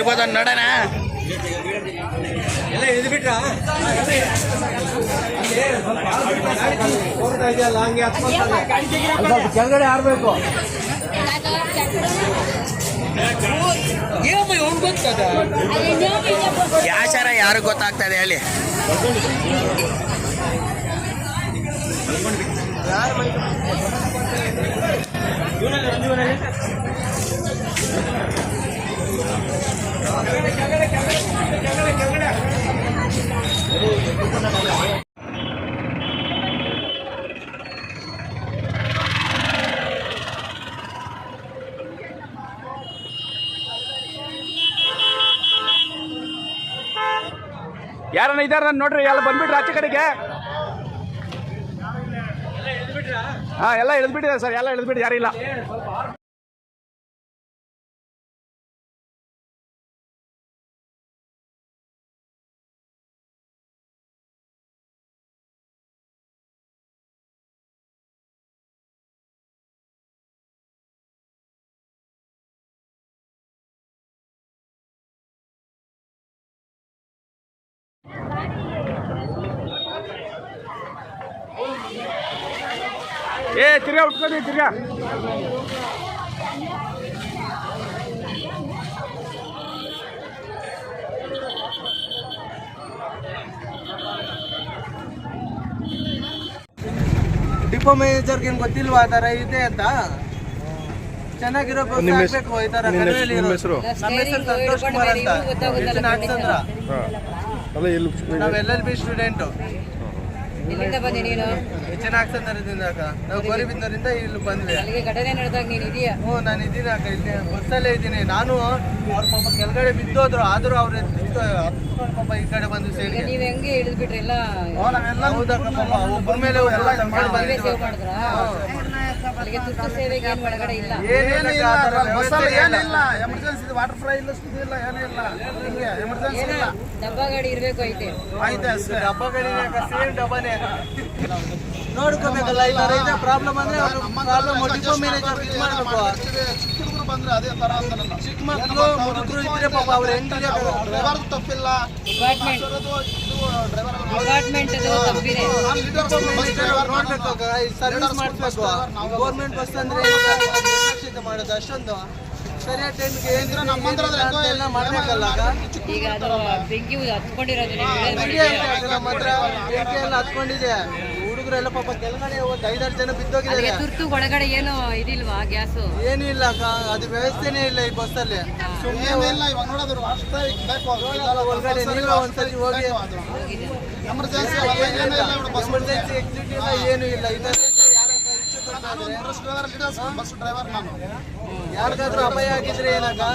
ಇರ್ಬೋದು ನೋಡೋಣ. ಎಲ್ಲ ಇದು ಬಿಟ್ರಾ? ಸ್ವಲ್ಪ ಕೆಳಗಡೆ ಆಡ್ಬೇಕು ಯಾಚಾರ ಯಾರು ಗೊತ್ತಾಗ್ತದೆ ಹೇಳಿ. ಯಾರನ್ನ ಇದಾರ ನೋಡ್ರಿ ಎಲ್ಲ ಬಂದ್ಬಿಟ್ರಿ ಆಚೆ ಕಡೆಗೆ ಹಾ ಎಲ್ಲ ಇಳಿದ್ಬಿಟ್ಟಿದೆ ಸರ್ ಎಲ್ಲ ಇಳಿದ್ಬಿಟ್ಟು ಯಾರಿಲ್ಲ ಏ ತಿರ್ಗಾ ಉಟ್ಕೊಳ್ಳಿ ತಿರ್ಗಾ. ಡಿಪೋ ಮ್ಯಾನೇಜರ್ಗೆ ಏನ್ ಗೊತ್ತಿಲ್ವಾ ಆ ಥರ ಇದೆ ಅಂತ? ಚೆನ್ನಾಗಿರೋ ಬಸ್ ಹಾಕ್ಬೇಕು ಈ ಇರೋದು. ನಮ್ಮ ಹೆಸರು? ಸಂತೋಷ್ ಕುಮಾರ್ ಅಂತ. ಹೆಚ್ಚಿನ ಹಾಕ್ಸಂದ್ರ ನಾವ್ ಎಲ್ ಎಲ್ ಬಿ ಸ್ಟೂಡೆಂಟ್ ಇಲ್ಲಿಂದ ಬಂದಿ ನೀನು. ಹೆಚ್ಚಿನ ಹಾಕ್ಸಂದ್ರದಿಂದ ಅಕ್ಕ. ನಾವು ಗೋರಿಬಿಂದರಿಂದ ಇಲ್ಲಿ ಬಂದ್ವಿ. ಅಲ್ಲಿಗೆ ಘಟನೆ ನಡೆದಾಗ ನೀನು ಇದೆಯಾ? ಹ್ಞೂ ನಾನು ಇದ್ದೀನಿ ಅಕ್ಕ. ಇಲ್ಲಿ ಬಸ್ಸಲ್ಲೇ ಇದ್ದೀನಿ. ನಾನು ಅವ್ರ ಪಾಪ ಕೆಳಗಡೆ ಬಿದ್ದೋದ್ರು. ಆದ್ರೂ ಅವ್ರ ಹತ್ಕೊಂಡು ಪಾಪ ಈ ಕಡೆ ಬಂದು ಸೇರಿ ನೀವು ಹೆಂಗೆ ಇಳಿದ್ಬಿಟ್ರಿ? ಎಲ್ಲ ಎಲ್ಲ ಹೌದಕ್ಕ ಪಾಪ ಒಬ್ಬರ ಮೇಲೆ ಎಲ್ಲ ಮಾಡಿ ಸೇವ್ ಮಾಡಿದ್ರಾ? ಅಲ್ಲಿಗೆ ತುರ್ತು ಸೇವೆಗೆ ಏನ್ ಒಳಗಡೆ ಇಲ್ಲ. ಇಲ್ಲ. ಎಮರ್ಜೆನ್ಸಿ ವಾಟರ್ ಫ್ರೈ ಇಲ್ಲ ಇಲ್ಲ ಏನೂ ಇಲ್ಲ. ಹಿಂಗೆ ಎಮರ್ಜೆನ್ಸಿ ಇಲ್ಲ. ಡಬ್ಬ ಗಾಡಿ ಇರ್ಬೇಕು ಐತೆ. ಡಬ್ಬಾ ಅಷ್ಟೇ. ಡಬ್ಬ ಗಾಡಿನೇ ಅಕ್ಕ, ಸೇಮ್ ಡಬ್ಬನೇ. ನೋಡ್ಕೋಬೇಕಲ್ಲ ಇಲ್ಲ ರೈತ ಇದೆ ಪ್ರಾಬ್ಲಮ್ ಅಂದ್ರೆ ಪ್ರಾಬ್ಲಮ್ ಡಿಪೋ ಮ್ಯಾನೇಜರ್ ಇದು ಮಾಡ್ಬೇಕು. ಬಂದ್ರೆ ಅದೇ ತರ ಮುದುಕರು ಇದ್ರೆ ಪಾಪ ಅವ್ರು ಹೆಂಗ್ ಡ್ರೈವರ್ ತಪ್ಪಿಲ್ಲ. ಸರ್ವಿಸ್ ಮಾಡಿಸ್ಬೇಕು ಗೌರ್ಮೆಂಟ್ ಬಸ್ ಅಂದ್ರೆ ಮಾಡೋದು ಅಷ್ಟೊಂದು. ಈಗ ಅದು ಬೆಂಕಿ ಹತ್ಕೊಂಡಿರೋದು ಹತ್ಕೊಂಡಿದೆ. ಹುಡುಗರೆಲ್ಲ ಪಾಪ ಕೆಳಗಡೆ ಒಂದು ಐದಾರು ಜನ ಬಿದ್ದೋಗಿದ್ದಾರೆ. ತುರ್ತು ಒಳಗಡೆ ಏನು ಇದಿಲ್ವಾ ಗ್ಯಾಸು? ಏನು ಇಲ್ಲ ಅಕ್ಕ ಅದು ವ್ಯವಸ್ಥೆನೇ ಇಲ್ಲ ಈ ಬಸ್ಸಲ್ಲಿ. ಸುಮ್ಮನೆ ಒಳಗಡೆ ನೀವೇ ಒಂದ್ಸತಿ ಹೋಗಿ ಎಮರ್ಜೆನ್ಸಿ ಇಲ್ಲ ಏನು ಇಲ್ಲ. ಇದರಲ್ಲಿ ಡ್ರೈವರ್ ನಾನು ಯಾರಿಗಾದ್ರೂ ಅಪಾಯ ಆಗಿದ್ರೆ ಏನಕ್ಕ